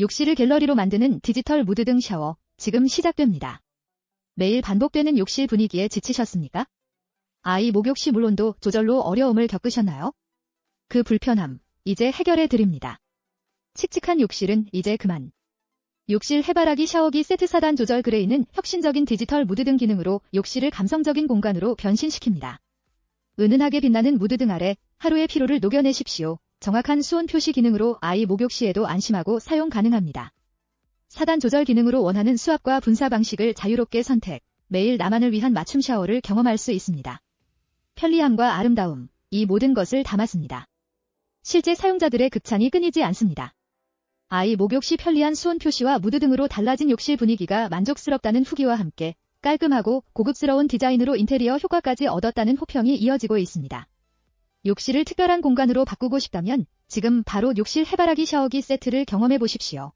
욕실을 갤러리로 만드는 디지털 무드 등 샤워, 지금 시작됩니다. 매일 반복되는 욕실 분위기에 지치셨습니까? 아이 목욕 시 물온도 조절로 어려움을 겪으셨나요? 그 불편함, 이제 해결해 드립니다. 칙칙한 욕실은 이제 그만. 욕실 해바라기 샤워기 세트 사단 조절 그레이는 혁신적인 디지털 무드 등 기능으로 욕실을 감성적인 공간으로 변신시킵니다. 은은하게 빛나는 무드 등 아래 하루의 피로를 녹여내십시오. 정확한 수온 표시 기능으로 아이 목욕 시에도 안심하고 사용 가능합니다. 사단 조절 기능으로 원하는 수압과 분사 방식을 자유롭게 선택, 매일 나만을 위한 맞춤 샤워를 경험할 수 있습니다. 편리함과 아름다움, 이 모든 것을 담았습니다. 실제 사용자들의 극찬이 끊이지 않습니다. 아이 목욕 시 편리한 수온 표시와 무드 등으로 달라진 욕실 분위기가 만족스럽다는 후기와 함께 깔끔하고 고급스러운 디자인으로 인테리어 효과까지 얻었다는 호평이 이어지고 있습니다. 욕실을 특별한 공간으로 바꾸고 싶다면 지금 바로 욕실 해바라기 샤워기 세트를 경험해 보십시오.